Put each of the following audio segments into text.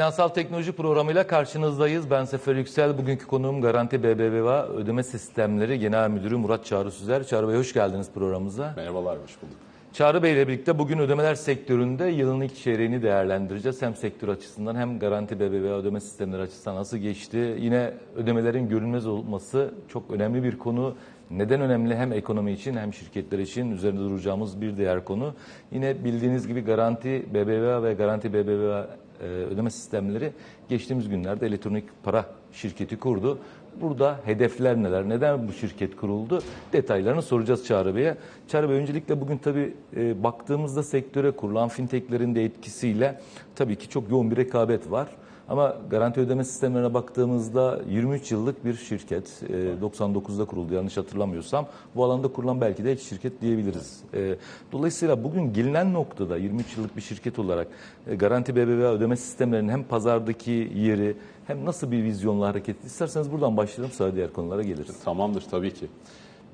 Finansal Teknoloji programıyla karşınızdayız. Ben Sefer Yüksel. Bugünkü konuğum Garanti BBVA Ödeme Sistemleri Genel Müdürü Murat Çağrı Süzer. Çağrı Bey hoş geldiniz programımıza. Merhabalar, hoş bulduk. Çağrı Bey ile birlikte bugün ödemeler sektöründe yılın ilk çeyreğini değerlendireceğiz. Hem sektör açısından hem Garanti BBVA ödeme sistemleri açısından nasıl geçti. Yine ödemelerin görünmez olması çok önemli bir konu. Neden önemli? Hem ekonomi için hem şirketler için üzerinde duracağımız bir diğer konu. Yine bildiğiniz gibi Garanti BBVA ve Garanti BBVA e, ödeme sistemleri geçtiğimiz günlerde elektronik para şirketi kurdu. Burada hedefler neler? Neden bu şirket kuruldu? Detaylarını soracağız Çağrı Bey'e. Çağrı Bey öncelikle bugün tabii e, baktığımızda sektöre kurulan fintechlerin de etkisiyle tabii ki çok yoğun bir rekabet var. Ama garanti ödeme sistemlerine baktığımızda 23 yıllık bir şirket, e, 99'da kuruldu yanlış hatırlamıyorsam. Bu alanda kurulan belki de ilk şirket diyebiliriz. E, dolayısıyla bugün gelinen noktada 23 yıllık bir şirket olarak e, Garanti BBVA ödeme sistemlerinin hem pazardaki yeri hem nasıl bir vizyonla hareket isterseniz buradan başlayalım sonra diğer konulara geliriz. Tamamdır tabii ki.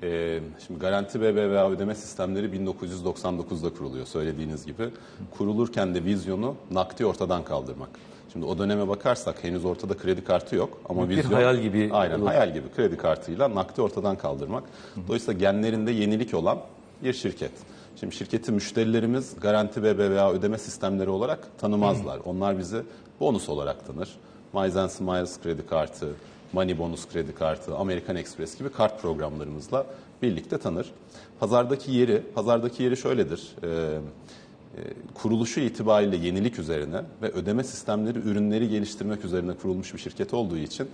Ee, şimdi Garanti BBVA ödeme sistemleri 1999'da kuruluyor söylediğiniz gibi. Kurulurken de vizyonu nakdi ortadan kaldırmak. Şimdi o döneme bakarsak henüz ortada kredi kartı yok ama Bir vizyon hayal gibi Aynen olur. hayal gibi kredi kartıyla nakdi ortadan kaldırmak. Dolayısıyla genlerinde yenilik olan bir şirket. Şimdi şirketi müşterilerimiz Garanti BBVA ödeme sistemleri olarak tanımazlar. Onlar bizi bonus olarak tanır. Miles and Smiles kredi kartı, Money Bonus kredi kartı, American Express gibi kart programlarımızla birlikte tanır. Pazardaki yeri, pazardaki yeri şöyledir. Ee, e, kuruluşu itibariyle yenilik üzerine ve ödeme sistemleri, ürünleri geliştirmek üzerine kurulmuş bir şirket olduğu için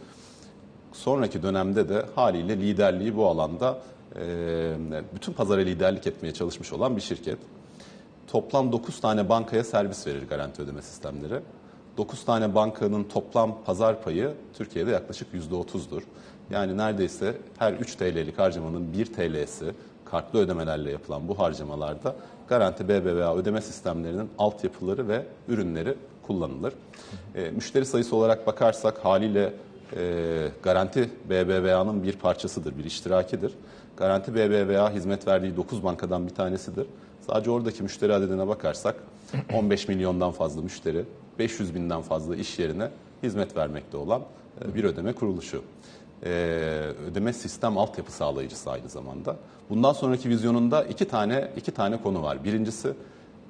sonraki dönemde de haliyle liderliği bu alanda e, bütün pazara liderlik etmeye çalışmış olan bir şirket. Toplam 9 tane bankaya servis verir garanti ödeme sistemleri. 9 tane bankanın toplam pazar payı Türkiye'de yaklaşık %30'dur. Yani neredeyse her 3 TL'lik harcamanın 1 TL'si kartlı ödemelerle yapılan bu harcamalarda Garanti BBVA ödeme sistemlerinin altyapıları ve ürünleri kullanılır. E, müşteri sayısı olarak bakarsak haliyle e, Garanti BBVA'nın bir parçasıdır, bir iştirakidir. Garanti BBVA hizmet verdiği 9 bankadan bir tanesidir. Sadece oradaki müşteri adedine bakarsak 15 milyondan fazla müşteri, 500 binden fazla iş yerine hizmet vermekte olan e, bir ödeme kuruluşu. E, ödeme sistem altyapı sağlayıcısı aynı zamanda. Bundan sonraki vizyonunda iki tane iki tane konu var. Birincisi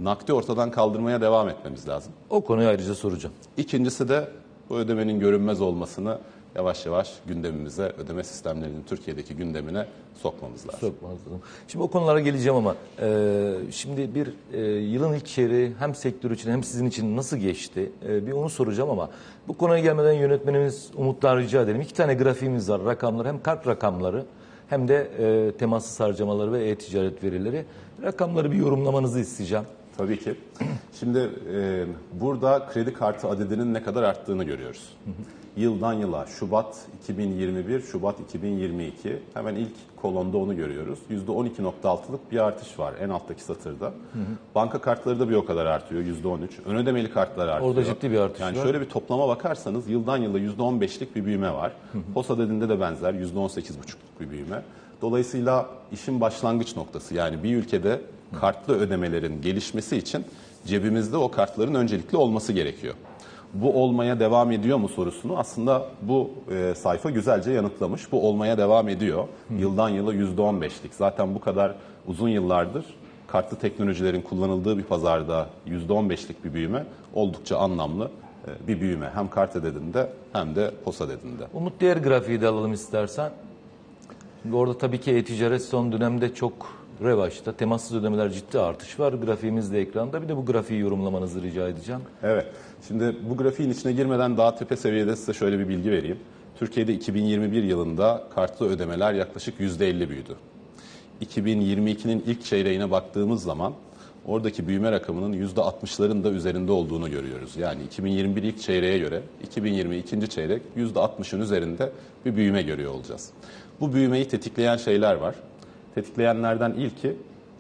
nakdi ortadan kaldırmaya devam etmemiz lazım. O konuyu ayrıca soracağım. İkincisi de bu ödemenin görünmez olmasını yavaş yavaş gündemimize, ödeme sistemlerinin Türkiye'deki gündemine sokmamız lazım. Sokmanız lazım. Şimdi o konulara geleceğim ama e, şimdi bir e, yılın ilk çeyreği hem sektör için hem sizin için nasıl geçti? E, bir onu soracağım ama bu konuya gelmeden yönetmenimiz Umut'tan rica edelim. İki tane grafiğimiz var. Rakamlar hem kart rakamları hem de e, temassız harcamaları ve e-ticaret verileri. Rakamları bir yorumlamanızı isteyeceğim. Tabii ki. Şimdi e, burada kredi kartı adedinin ne kadar arttığını görüyoruz. Yıldan yıla Şubat 2021, Şubat 2022 hemen ilk kolonda onu görüyoruz. %12.6'lık bir artış var en alttaki satırda. Banka kartları da bir o kadar artıyor %13. Ön ödemeli kartlar artıyor. Orada ciddi bir artış yani var. şöyle bir toplama bakarsanız yıldan yıla %15'lik bir büyüme var. POS adedinde de benzer %18.5'luk bir büyüme. Dolayısıyla işin başlangıç noktası yani bir ülkede kartlı ödemelerin gelişmesi için cebimizde o kartların öncelikli olması gerekiyor. Bu olmaya devam ediyor mu sorusunu aslında bu e, sayfa güzelce yanıtlamış. Bu olmaya devam ediyor. Yıldan yıla %15'lik. Zaten bu kadar uzun yıllardır kartlı teknolojilerin kullanıldığı bir pazarda %15'lik bir büyüme oldukça anlamlı e, bir büyüme. Hem kart adedinde hem de POS adedinde. Umut diğer grafiği de alalım istersen. Orada tabii ki e-ticaret son dönemde çok revaçta. Temassız ödemeler ciddi artış var. Grafiğimiz de ekranda. Bir de bu grafiği yorumlamanızı rica edeceğim. Evet. Şimdi bu grafiğin içine girmeden daha tepe seviyede size şöyle bir bilgi vereyim. Türkiye'de 2021 yılında kartlı ödemeler yaklaşık %50 büyüdü. 2022'nin ilk çeyreğine baktığımız zaman oradaki büyüme rakamının %60'ların da üzerinde olduğunu görüyoruz. Yani 2021 ilk çeyreğe göre 2020 ikinci çeyrek %60'ın üzerinde bir büyüme görüyor olacağız. Bu büyümeyi tetikleyen şeyler var. Tetikleyenlerden ilki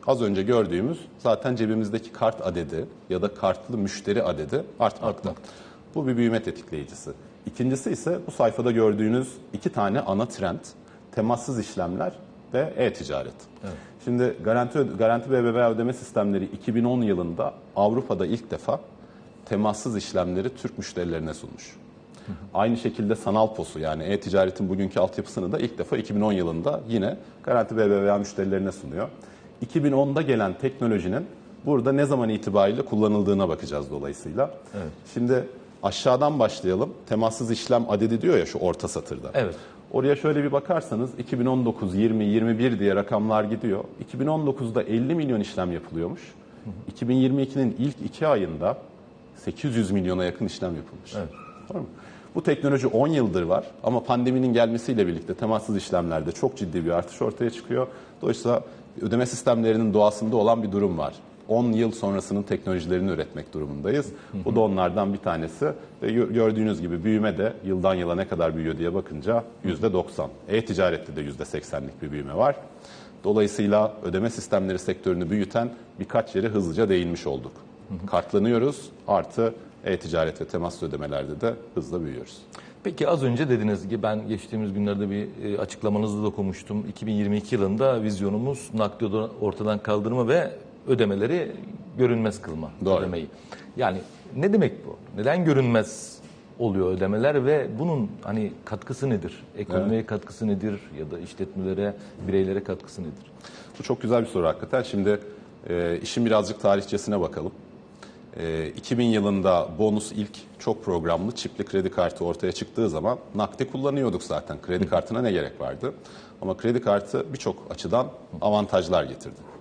az önce gördüğümüz zaten cebimizdeki kart adedi ya da kartlı müşteri adedi artmakta. Bu bir büyüme tetikleyicisi. İkincisi ise bu sayfada gördüğünüz iki tane ana trend. Temassız işlemler ve e-ticaret. Şimdi Garanti, Garanti BBVA ödeme sistemleri 2010 yılında Avrupa'da ilk defa temassız işlemleri Türk müşterilerine sunmuş. Aynı şekilde sanal posu yani e-ticaretin bugünkü altyapısını da ilk defa 2010 yılında yine Garanti BBVA müşterilerine sunuyor. 2010'da gelen teknolojinin burada ne zaman itibariyle kullanıldığına bakacağız dolayısıyla. Şimdi aşağıdan başlayalım. Temassız işlem adedi diyor ya şu orta satırda. Evet. Oraya şöyle bir bakarsanız 2019, 20, 21 diye rakamlar gidiyor. 2019'da 50 milyon işlem yapılıyormuş. 2022'nin ilk iki ayında 800 milyona yakın işlem yapılmış. Evet. Doğru mu? Bu teknoloji 10 yıldır var ama pandeminin gelmesiyle birlikte temassız işlemlerde çok ciddi bir artış ortaya çıkıyor. Dolayısıyla ödeme sistemlerinin doğasında olan bir durum var. 10 yıl sonrasının teknolojilerini üretmek durumundayız. Bu da onlardan bir tanesi. Gördüğünüz gibi büyüme de yıldan yıla ne kadar büyüyor diye bakınca %90. E-ticarette de %80'lik bir büyüme var. Dolayısıyla ödeme sistemleri sektörünü büyüten birkaç yere hızlıca değinmiş olduk. Kartlanıyoruz artı e-ticaret ve temaslı ödemelerde de hızla büyüyoruz. Peki az önce dediniz ki ben geçtiğimiz günlerde bir e, açıklamanızda da okumuştum. 2022 yılında vizyonumuz nakdi ortadan kaldırma ve ödemeleri görünmez kılma Doğru. ödemeyi. Yani ne demek bu? Neden görünmez oluyor ödemeler ve bunun hani katkısı nedir? Ekonomiye katkısı nedir ya da işletmelere, bireylere katkısı nedir? Bu çok güzel bir soru hakikaten. Şimdi e, işin birazcık tarihçesine bakalım. E, 2000 yılında bonus ilk çok programlı çipli kredi kartı ortaya çıktığı zaman nakdi kullanıyorduk zaten. Kredi kartına ne gerek vardı? Ama kredi kartı birçok açıdan avantajlar getirdi.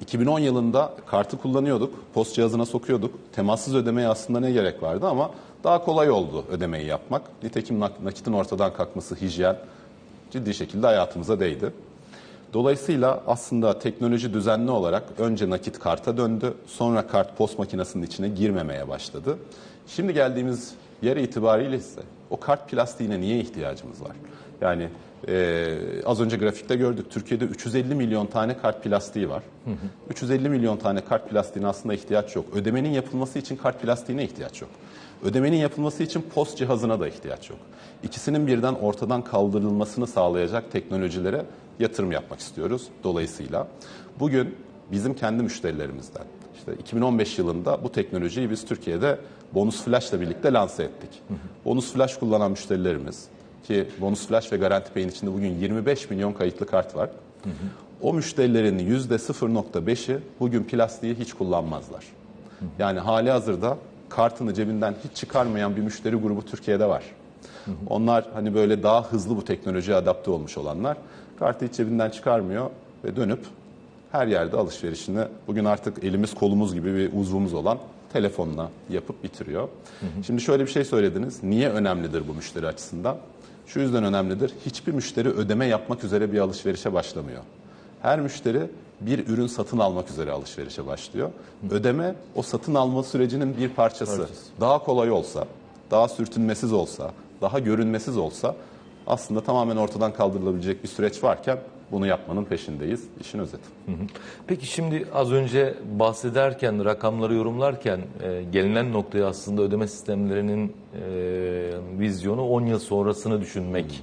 2010 yılında kartı kullanıyorduk, post cihazına sokuyorduk. Temassız ödemeye aslında ne gerek vardı ama daha kolay oldu ödemeyi yapmak. Nitekim nak- nakitin ortadan kalkması, hijyen ciddi şekilde hayatımıza değdi. Dolayısıyla aslında teknoloji düzenli olarak önce nakit karta döndü, sonra kart post makinesinin içine girmemeye başladı. Şimdi geldiğimiz yer itibariyle ise o kart plastiğine niye ihtiyacımız var? Yani e, az önce grafikte gördük Türkiye'de 350 milyon tane kart plastiği var. 350 milyon tane kart plastiğine aslında ihtiyaç yok. Ödemenin yapılması için kart plastiğine ihtiyaç yok. Ödemenin yapılması için post cihazına da ihtiyaç yok. İkisinin birden ortadan kaldırılmasını sağlayacak teknolojilere yatırım yapmak istiyoruz. Dolayısıyla bugün bizim kendi müşterilerimizden işte 2015 yılında bu teknolojiyi biz Türkiye'de Bonus Flash ile birlikte lanse ettik. Bonus Flash kullanan müşterilerimiz ki Bonus Flash ve Garanti Pay'in içinde bugün 25 milyon kayıtlı kart var. O müşterilerin %0.5'i bugün plastiği hiç kullanmazlar. Yani hali hazırda kartını cebinden hiç çıkarmayan bir müşteri grubu Türkiye'de var. Onlar hani böyle daha hızlı bu teknolojiye adapte olmuş olanlar. Kartı hiç cebinden çıkarmıyor ve dönüp her yerde alışverişini bugün artık elimiz kolumuz gibi bir uzvumuz olan telefonla yapıp bitiriyor. Şimdi şöyle bir şey söylediniz. Niye önemlidir bu müşteri açısından? Şu yüzden önemlidir. Hiçbir müşteri ödeme yapmak üzere bir alışverişe başlamıyor. Her müşteri bir ürün satın almak üzere alışverişe başlıyor. Ödeme o satın alma sürecinin bir parçası. Daha kolay olsa, daha sürtünmesiz olsa, daha görünmesiz olsa aslında tamamen ortadan kaldırılabilecek bir süreç varken bunu yapmanın peşindeyiz. İşin özeti. Peki şimdi az önce bahsederken, rakamları yorumlarken e, gelinen noktaya aslında ödeme sistemlerinin e, vizyonu 10 yıl sonrasını düşünmek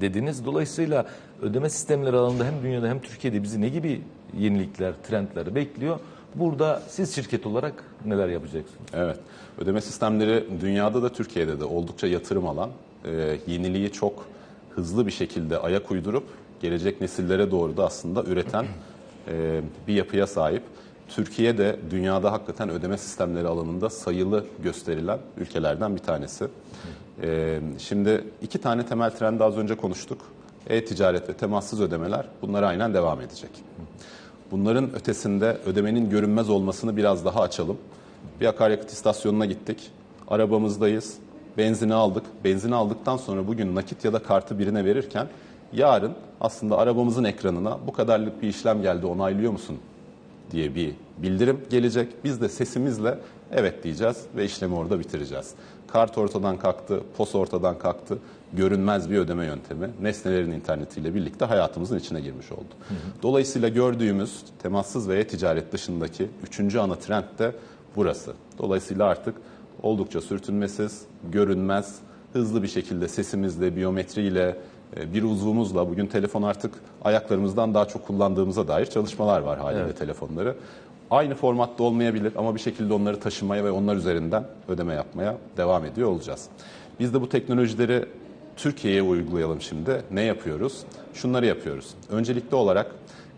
dediniz. Dolayısıyla ödeme sistemleri alanında hem dünyada hem Türkiye'de bizi ne gibi yenilikler, trendler bekliyor? Burada siz şirket olarak neler yapacaksınız? Evet. Ödeme sistemleri dünyada da Türkiye'de de oldukça yatırım alan, e, yeniliği çok hızlı bir şekilde ayak uydurup gelecek nesillere doğru da aslında üreten e, bir yapıya sahip. Türkiye de dünyada hakikaten ödeme sistemleri alanında sayılı gösterilen ülkelerden bir tanesi. E, şimdi iki tane temel trendi az önce konuştuk. E-ticaret ve temassız ödemeler bunlar aynen devam edecek. Bunların ötesinde ödemenin görünmez olmasını biraz daha açalım. Bir akaryakıt istasyonuna gittik. Arabamızdayız. Benzini aldık. Benzini aldıktan sonra bugün nakit ya da kartı birine verirken yarın aslında arabamızın ekranına bu kadarlık bir işlem geldi onaylıyor musun diye bir bildirim gelecek. Biz de sesimizle evet diyeceğiz ve işlemi orada bitireceğiz. Kart ortadan kalktı, POS ortadan kalktı. Görünmez bir ödeme yöntemi nesnelerin internetiyle birlikte hayatımızın içine girmiş oldu. Dolayısıyla gördüğümüz temassız ve e-ticaret dışındaki üçüncü ana trend de burası. Dolayısıyla artık oldukça sürtünmesiz, görünmez, hızlı bir şekilde sesimizle, biyometriyle, e, bir uzvumuzla bugün telefon artık ayaklarımızdan daha çok kullandığımıza dair çalışmalar var haliyle telefonları. Aynı formatta olmayabilir ama bir şekilde onları taşımaya ve onlar üzerinden ödeme yapmaya devam ediyor olacağız. Biz de bu teknolojileri Türkiye'ye uygulayalım şimdi. Ne yapıyoruz? Şunları yapıyoruz. Öncelikli olarak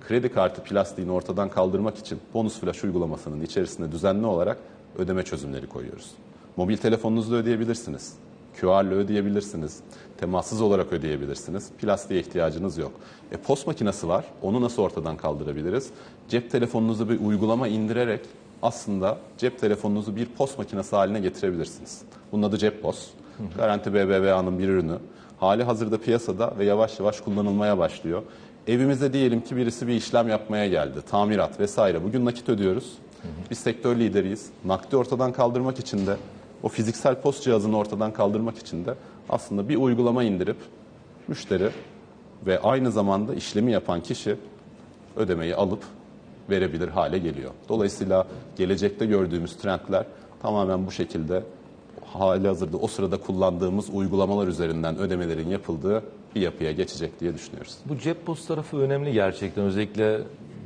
kredi kartı plastiğini ortadan kaldırmak için bonus flash uygulamasının içerisinde düzenli olarak ödeme çözümleri koyuyoruz. Mobil telefonunuzla ödeyebilirsiniz. QR'la ödeyebilirsiniz. Temassız olarak ödeyebilirsiniz. Plastiğe ihtiyacınız yok. E, post makinesi var. Onu nasıl ortadan kaldırabiliriz? Cep telefonunuzu bir uygulama indirerek aslında cep telefonunuzu bir post makinesi haline getirebilirsiniz. Bunun adı Cep Post. Garanti BBVA'nın bir ürünü. Hali hazırda piyasada ve yavaş yavaş kullanılmaya başlıyor. Evimize diyelim ki birisi bir işlem yapmaya geldi. Tamirat vesaire. Bugün nakit ödüyoruz. Biz sektör lideriyiz. Nakdi ortadan kaldırmak için de o fiziksel post cihazını ortadan kaldırmak için de aslında bir uygulama indirip müşteri ve aynı zamanda işlemi yapan kişi ödemeyi alıp verebilir hale geliyor. Dolayısıyla gelecekte gördüğümüz trendler tamamen bu şekilde hali hazırda o sırada kullandığımız uygulamalar üzerinden ödemelerin yapıldığı bir yapıya geçecek diye düşünüyoruz. Bu cep post tarafı önemli gerçekten. Özellikle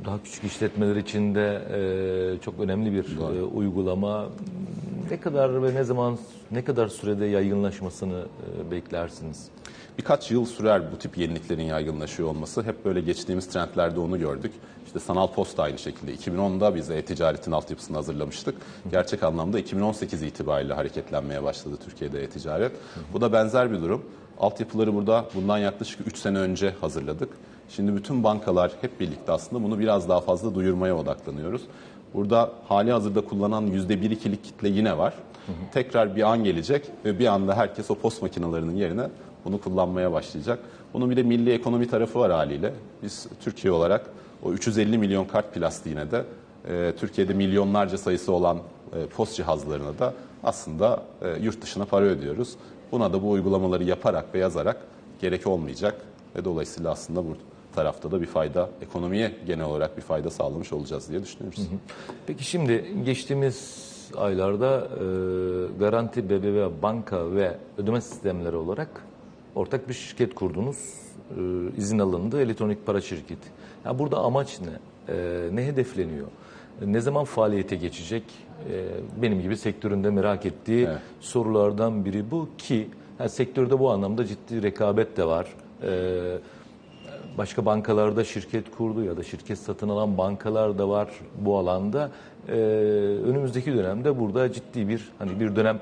daha küçük işletmeler için de e, çok önemli bir e, uygulama. Ne kadar ve ne zaman, ne kadar sürede yaygınlaşmasını e, beklersiniz? Birkaç yıl sürer bu tip yeniliklerin yaygınlaşıyor olması. Hep böyle geçtiğimiz trendlerde onu gördük. İşte sanal posta aynı şekilde. 2010'da biz e-ticaretin altyapısını hazırlamıştık. Gerçek anlamda 2018 itibariyle hareketlenmeye başladı Türkiye'de e-ticaret. Bu da benzer bir durum. Altyapıları burada bundan yaklaşık 3 sene önce hazırladık. Şimdi bütün bankalar hep birlikte aslında bunu biraz daha fazla duyurmaya odaklanıyoruz. Burada hali hazırda kullanan %1-2'lik kitle yine var. Tekrar bir an gelecek ve bir anda herkes o post makinelerinin yerine bunu kullanmaya başlayacak. Bunun bir de milli ekonomi tarafı var haliyle. Biz Türkiye olarak o 350 milyon kart plastiğine de e, Türkiye'de milyonlarca sayısı olan e, post cihazlarına da aslında e, yurt dışına para ödüyoruz. Buna da bu uygulamaları yaparak ve yazarak gerek olmayacak ve dolayısıyla aslında bu tarafta da bir fayda, ekonomiye genel olarak bir fayda sağlamış olacağız diye düşünüyoruz. Peki şimdi geçtiğimiz aylarda e, Garanti BBVA banka ve ödeme sistemleri olarak ortak bir şirket kurdunuz. E, izin alındı elektronik para şirketi. Ya burada amaç ne? E, ne hedefleniyor? Ne zaman faaliyete geçecek? E, benim gibi sektöründe merak ettiği Evet. sorulardan biri bu ki yani sektörde bu anlamda ciddi rekabet de var. E, başka bankalarda şirket kurdu ya da şirket satın alan bankalar da var bu alanda. Ee, önümüzdeki dönemde burada ciddi bir hani bir dönem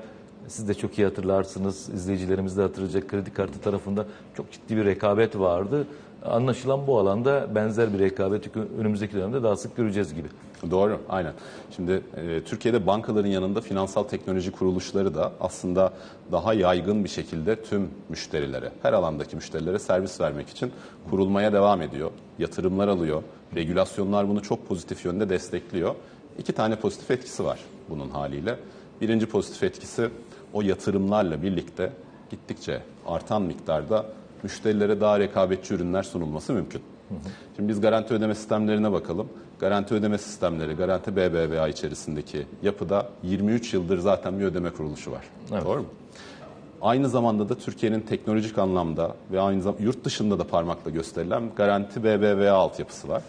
siz de çok iyi hatırlarsınız, izleyicilerimiz de hatırlayacak kredi kartı tarafında çok ciddi bir rekabet vardı. Anlaşılan bu alanda benzer bir rekabeti önümüzdeki dönemde daha sık göreceğiz gibi. Doğru, aynen. Şimdi e, Türkiye'de bankaların yanında finansal teknoloji kuruluşları da aslında daha yaygın bir şekilde tüm müşterilere, her alandaki müşterilere servis vermek için kurulmaya devam ediyor. Yatırımlar alıyor. Regülasyonlar bunu çok pozitif yönde destekliyor. İki tane pozitif etkisi var bunun haliyle. Birinci pozitif etkisi o yatırımlarla birlikte gittikçe artan miktarda müşterilere daha rekabetçi ürünler sunulması mümkün. Şimdi biz garanti ödeme sistemlerine bakalım. Garanti ödeme sistemleri, Garanti BBVA içerisindeki yapıda 23 yıldır zaten bir ödeme kuruluşu var. Evet. Doğru mu? Aynı zamanda da Türkiye'nin teknolojik anlamda ve aynı zamanda yurt dışında da parmakla gösterilen Garanti BBVA altyapısı var.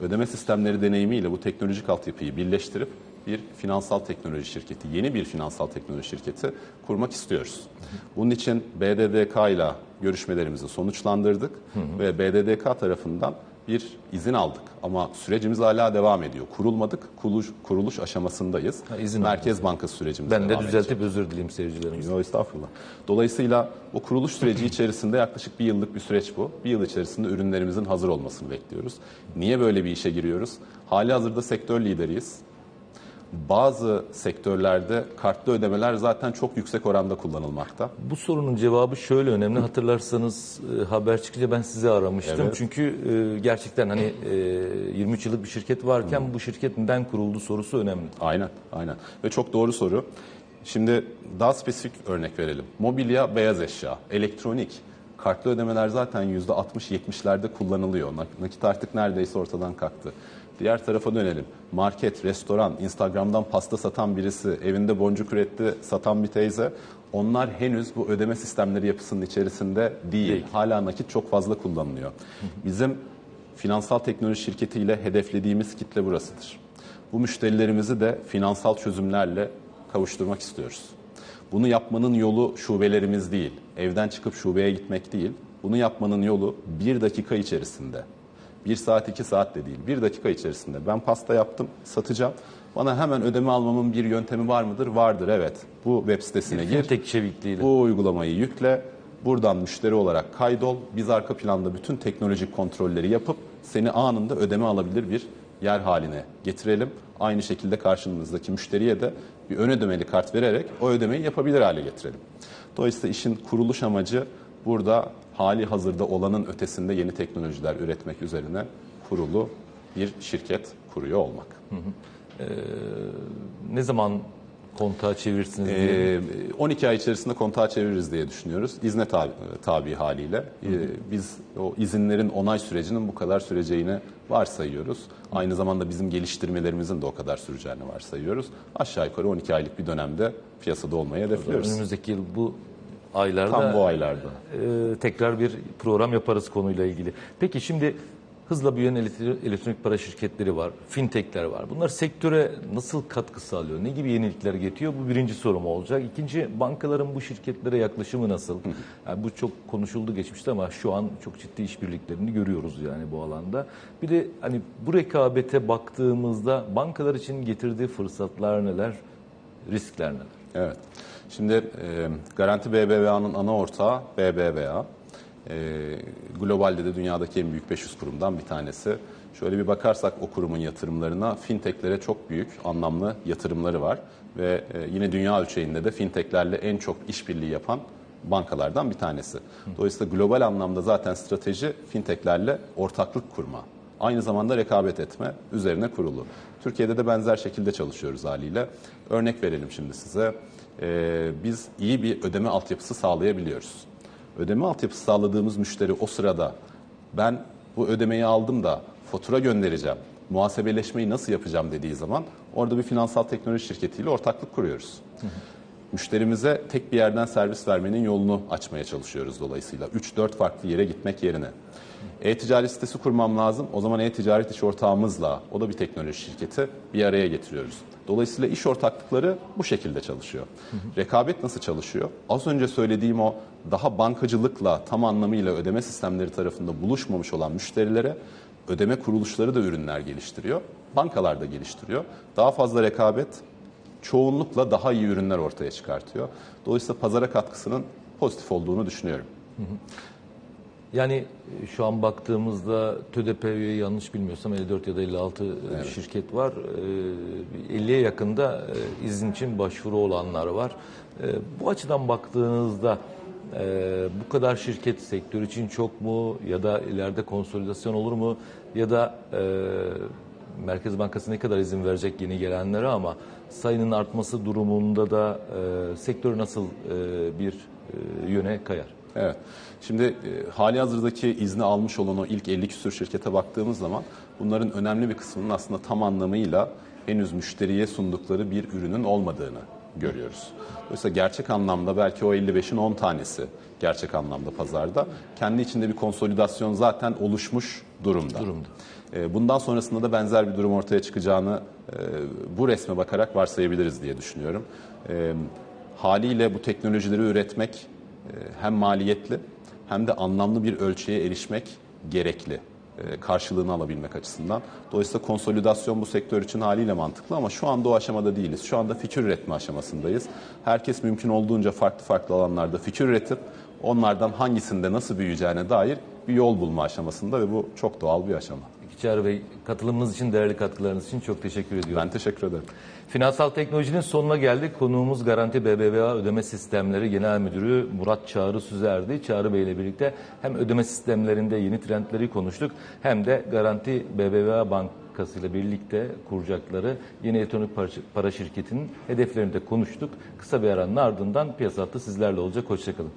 Ödeme sistemleri deneyimiyle bu teknolojik altyapıyı birleştirip bir finansal teknoloji şirketi, yeni bir finansal teknoloji şirketi kurmak istiyoruz. Bunun için BDDK ile görüşmelerimizi sonuçlandırdık ve BDDK tarafından bir izin aldık. Ama sürecimiz hala devam ediyor. Kurulmadık, kuruluş, kuruluş aşamasındayız. Ha, izin Merkez Bankası sürecimiz Ben de devam edecek. düzeltip özür dileyim seyircilerimize. Yok estağfurullah. Dolayısıyla o kuruluş süreci içerisinde yaklaşık bir yıllık bir süreç bu. Bir yıl içerisinde ürünlerimizin hazır olmasını bekliyoruz. Niye böyle bir işe giriyoruz? Hali hazırda sektör lideriyiz. Bazı sektörlerde kartlı ödemeler zaten çok yüksek oranda kullanılmakta. Bu sorunun cevabı şöyle önemli. Hatırlarsanız e, haber çıkınca ben sizi aramıştım. Evet. Çünkü e, gerçekten hani e, 23 yıllık bir şirket varken bu şirket neden kuruldu sorusu önemli. Aynen, aynen. Ve çok doğru soru. Şimdi daha spesifik örnek verelim. Mobilya, beyaz eşya, elektronik, kartlı ödemeler zaten %60-70'lerde kullanılıyor. Nak- Nakit artık neredeyse ortadan kalktı. Diğer tarafa dönelim. Market, restoran, Instagram'dan pasta satan birisi, evinde boncuk üretti satan bir teyze. Onlar henüz bu ödeme sistemleri yapısının içerisinde değil. Değil. Hala nakit çok fazla kullanılıyor. Bizim finansal teknoloji şirketiyle hedeflediğimiz kitle burasıdır. bu müşterilerimizi de finansal çözümlerle kavuşturmak istiyoruz. Bunu yapmanın yolu şubelerimiz değil, evden çıkıp şubeye gitmek değil. Bunu yapmanın yolu bir dakika içerisinde. Bir saat, iki saat de değil. Bir dakika içerisinde. Ben pasta yaptım, satacağım. Bana hemen ödeme almamın bir yöntemi var mıdır? Vardır, evet. Bu web sitesine gir. Tek çevikliğiyle. Bu uygulamayı yükle. Buradan müşteri olarak kaydol. Biz arka planda bütün teknolojik kontrolleri yapıp seni anında ödeme alabilir bir yer haline getirelim. Aynı şekilde karşınızdaki müşteriye de bir ön ödemeli kart vererek o ödemeyi yapabilir hale getirelim. Dolayısıyla işin kuruluş amacı burada hali hazırda olanın ötesinde yeni teknolojiler üretmek üzerine kurulu bir şirket kuruyor olmak. Ne zaman kontağı çevirirsiniz. Ee, 12 ay içerisinde kontağı çeviririz diye düşünüyoruz. İzne tabi, tabi haliyle. Ee, biz o izinlerin onay sürecinin bu kadar süreceğini varsayıyoruz. Aynı zamanda bizim geliştirmelerimizin de o kadar süreceğini varsayıyoruz. Aşağı yukarı 12 aylık bir dönemde piyasada olmayı hedefliyoruz. Önümüzdeki yıl bu aylarda Tam bu aylarda. e, tekrar bir program yaparız konuyla ilgili. Peki şimdi hızla büyüyen elektronik para şirketleri var, fintechler var. Bunlar sektöre nasıl katkı sağlıyor? Ne gibi yenilikler getiriyor? Bu birinci sorum olacak. İkinci bankaların bu şirketlere yaklaşımı nasıl? Yani bu çok konuşuldu geçmişte ama şu an çok ciddi işbirliklerini görüyoruz yani bu alanda. Bir de hani bu rekabete baktığımızda bankalar için getirdiği fırsatlar neler, riskler neler? Evet. Şimdi e, Garanti BBVA'nın ana ortağı BBVA. E, globalde de dünyadaki en büyük 500 kurumdan bir tanesi. Şöyle bir bakarsak o kurumun yatırımlarına fintechlere çok büyük anlamlı yatırımları var. Ve e, yine dünya ölçeğinde de fintechlerle en çok işbirliği yapan bankalardan bir tanesi. Dolayısıyla global anlamda zaten strateji fintechlerle ortaklık kurma. Aynı zamanda rekabet etme üzerine kurulu. Türkiye'de de benzer şekilde çalışıyoruz haliyle. Örnek verelim şimdi size. Ee, biz iyi bir ödeme altyapısı sağlayabiliyoruz. Ödeme altyapısı sağladığımız müşteri o sırada ben bu ödemeyi aldım da fatura göndereceğim, muhasebeleşmeyi nasıl yapacağım dediği zaman orada bir finansal teknoloji şirketiyle ortaklık kuruyoruz. Müşterimize tek bir yerden servis vermenin yolunu açmaya çalışıyoruz dolayısıyla. 3-4 farklı yere gitmek yerine. E-ticaret sitesi kurmam lazım. O zaman e-ticaret iş ortağımızla, o da bir teknoloji şirketi, bir araya getiriyoruz. Dolayısıyla iş ortaklıkları bu şekilde çalışıyor. Rekabet nasıl çalışıyor? Az önce söylediğim o daha bankacılıkla tam anlamıyla ödeme sistemleri tarafında buluşmamış olan müşterilere ödeme kuruluşları da ürünler geliştiriyor. Bankalar da geliştiriyor. Daha fazla rekabet, çoğunlukla daha iyi ürünler ortaya çıkartıyor. Dolayısıyla pazara katkısının pozitif olduğunu düşünüyorum. Yani e, şu an baktığımızda TÖDEP'ye yanlış bilmiyorsam 54 ya da 56 şirket var. E, 50'ye yakında e, izin için başvuru olanlar var. E, Bu açıdan baktığınızda e, bu kadar şirket sektör için çok mu ya da ileride konsolidasyon olur mu ya da e, Merkez Bankası ne kadar izin verecek yeni gelenlere ama sayının artması durumunda da e, sektör nasıl e, bir e, yöne kayar? Evet. Şimdi e, hali hazırdaki izni almış olan o ilk 50 küsur şirkete baktığımız zaman bunların önemli bir kısmının aslında tam anlamıyla henüz müşteriye sundukları bir ürünün olmadığını görüyoruz. Dolayısıyla gerçek anlamda belki o 55'in 10 tanesi gerçek anlamda pazarda. Kendi içinde bir konsolidasyon zaten oluşmuş durumda. Durumda. E, Bundan sonrasında da benzer bir durum ortaya çıkacağını e, bu resme bakarak varsayabiliriz diye düşünüyorum. E, Haliyle bu teknolojileri üretmek e, hem maliyetli hem de anlamlı bir ölçüye erişmek gerekli karşılığını alabilmek açısından. Dolayısıyla konsolidasyon bu sektör için haliyle mantıklı ama şu anda o aşamada değiliz. Şu anda fikir üretme aşamasındayız. Herkes mümkün olduğunca farklı farklı alanlarda fikir üretip onlardan hangisinde nasıl büyüyeceğine dair bir yol bulma aşamasında ve bu çok doğal bir aşama. Çağrı Bey, katılımınız için, değerli katkılarınız için çok teşekkür ediyorum. Ben teşekkür ederim. Finansal teknolojinin sonuna geldik. Konuğumuz Garanti BBVA Ödeme Sistemleri Genel Müdürü Murat Çağrı Süzer'di. Çağrı Bey ile birlikte hem ödeme sistemlerinde yeni trendleri konuştuk hem de Garanti BBVA Bankası ile birlikte kuracakları yeni elektronik para- şirketinin hedeflerini de konuştuk. Kısa bir aranın ardından piyasa hattı sizlerle olacak. Hoşçakalın.